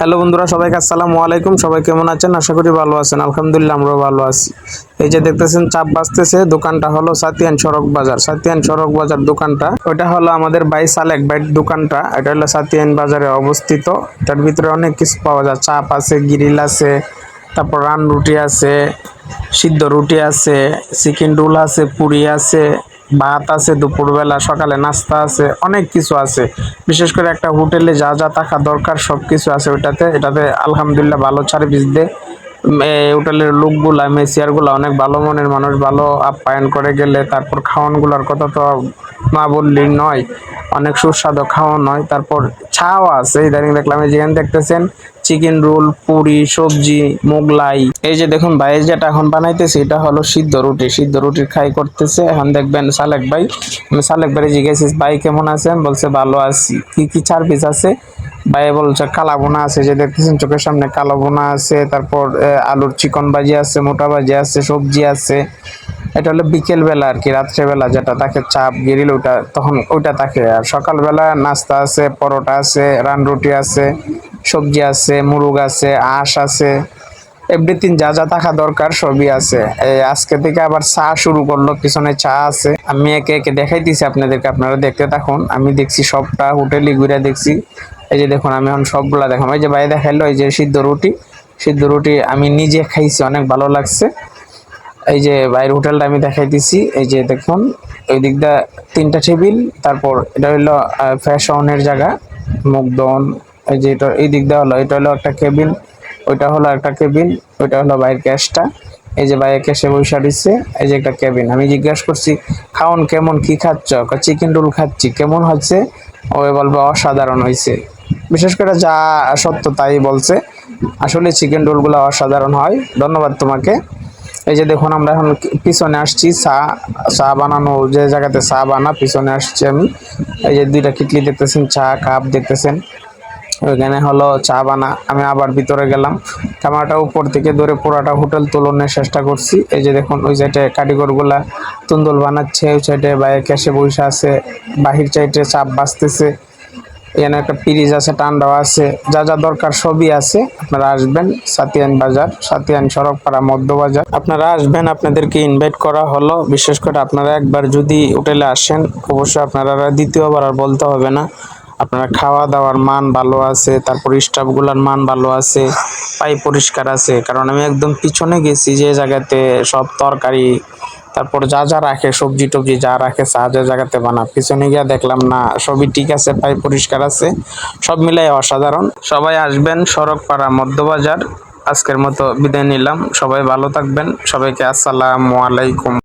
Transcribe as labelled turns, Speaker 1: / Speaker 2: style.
Speaker 1: Hello বন্ধুরা, সবাইকে আসসালামু আলাইকুম। সবাই কেমন আছেন? আশা করি ভালো আছেন। আলহামদুলিল্লাহ, আমরাও ভালো আছি। এই যে দেখতেছেন, চাপ বাজতেছে। দোকানটা হলো সাতিয়ান সড়ক বাজার। সাতিয়ান সড়ক বাজার দোকানটা। ওটা হলো আমাদের বাই সালেক বাইট দোকানটা। এটা হলো সাতিয়ান বাজারে অবস্থিত। এটার ভিতরে অনেক কিছু পাওয়া যায়। চাপ আছে, গিরিল আছে, তারপর রান রুটি আছে, সিদ্ধ রুটি আছে, চিকেন রোল আছে, পুরি আছে ভাত আছে, দুপুরবেলা, সকালে নাস্তা আছে, অনেক কিছু আছে। বিশেষ করে একটা হোটেলে যা যা থাকা দরকার সব কিছু আছে ওইটাতে। এটাতে আলহামদুলিল্লাহ ভালো সার্ভিস দেয়। হোটেলের লোকগুলা, মেসিয়ারগুলা অনেক ভালো মনের মানুষ, ভালো আপ্যায়ন করে গেলে তারপর খাওয়ানগুলোর কথা তো না বললেই নয়। অনেক সুস্বাদু খাওয়ান হয়। তারপর ছাও আছে, ইদানিং দেখলাম যেখানে দেখতেছেন চিকেন রোল, পুরি, সবজি, মোগলাই। এই যে দেখুন ভাই যেটা এখন বানাইতেছে, এটা হলো সিদ্ধ রুটি। সিদ্ধ রুটির খাই করতেছে। এখন দেখবেন সালেক ভাই, আমি সালেক ভাই জিজ্ঞেস ভাই, কেমন আছেন? বলছে, ভালো আছি। কি কি সার্ভিস আছে? ভাই বলছে, কালা বোনা আছে। যে দেখতেছেন, চোখের সামনে কালো বোনা আছে। তারপর আলুর চিকন ভাজি আছে, মোটা ভাজি আছে, সবজি আছে। এটা হলো বিকেল বেলা আর কি, রাত্রেবেলা যেটা তাকে চাপ গিরিল, ওটা তখন ওইটা তাকে। আর সকালবেলা নাস্তা আছে, পরোটা আছে, রান রুটি আছে। সবজি আছে, মুরগ আছে, আঁশ আছে এভরিথিং যা যা থাকা দরকার সবই আছে। এই আজকে থেকে আবার চা শুরু করল, পিছনে চা আছে। আমি একে একে দেখাইতেছি আপনাদেরকে, আপনারা দেখতে থাকুন। আমি দেখছি সবটা হোটেলে ঘুরে দেখছি। এই যে দেখুন, আমি এখন সবগুলা দেখাম। এই যে বাইরে দেখাইলো, এই যে সিদ্ধ রুটি। সিদ্ধ রুটি আমি নিজে খাইছি, অনেক ভালো লাগছে। এই যে বাইরের হোটেলটা আমি দেখাইতেছি। এই যে দেখুন, ওই দিকটা তিনটা টেবিল, তারপর এটা হলো ফ্যাশনের জায়গা মুগদন এই যে এটা এই দিকটা হলো, এটা হলো একটা কেবিন, ওইটা হলো একটা কেবিন, ওইটা হলো বাইরের ক্যাশটা এই যে বাইরে ক্যাশে বৈশা দিচ্ছে এই যে একটা কেবিন। আমি জিজ্ঞাসা করছি, খাওন কেমন? কি খাচ্ছ? চিকেন রোল খাচ্ছি। কেমন হচ্ছে? ওই বলবে, অসাধারণ হয়েছে। বিশেষ করে যা সত্য তাই বলছে। আসলে চিকেন রোলগুলো অসাধারণ হয়। ধন্যবাদ তোমাকে। এই যে দেখুন, আমরা এখন পিছনে আসছি, চা চা বানানো, যে জায়গাতে চা বানা, পিছনে আসছি আমি। এই যে দুইটা কিটলি দেখতেছেন, চা, কাপ দেখতেছেন। ওইখানে হলো চা বানা, আমি আবার ভিতরে গেলাম। ক্যামেরাটা উপর থেকে ধরে পুরাটা হোটেল তুলনের চেষ্টা করছি। এই যে দেখুন, ওই সাইডে কারিগরগুলা তুন্দল বানাচ্ছে, ওই সাইডে বাইরে ক্যাশে বসে আছে, বাহির সাইডে চাপ বাঁচতেছে। এখানে একটা ফ্রিজ আছে, ঠান্ডাও আছে, যা যা দরকার সবই আছে। আপনারা আসবেন সাতিয়ান বাজার, সাতিয়ান সড়কপাড়া মধ্য বাজার আপনারা আসবেন, আপনাদেরকে ইনভাইট করা হলো। বিশেষ করে আপনারা একবার যদি হোটেলে আসেন, অবশ্যই আপনারা দ্বিতীয়বার আর বলতে হবে না। আপনারা খাওয়া দাওয়ার মান ভালো আছে, তারপর স্টাফগুলোর মান ভালো আছে, পাই পরিষ্কার আছে। কারণ আমি একদম পিছনে গেছি যে জায়গাতে সব তরকারি, তারপর যা যা রাখে, সবজি টবজি যা রাখে চা যে জায়গাতে বানা পিছনে গিয়ে দেখলাম না, সবই ঠিক আছে, পাই পরিষ্কার আছে। সব মিলাই অসাধারণ। সবাই আসবেন সড়ক পাড়া মধ্যবাজার। আজকের মতো বিদায় নিলাম। সবাই ভালো থাকবেন। সবাইকে আসসালামু আলাইকুম।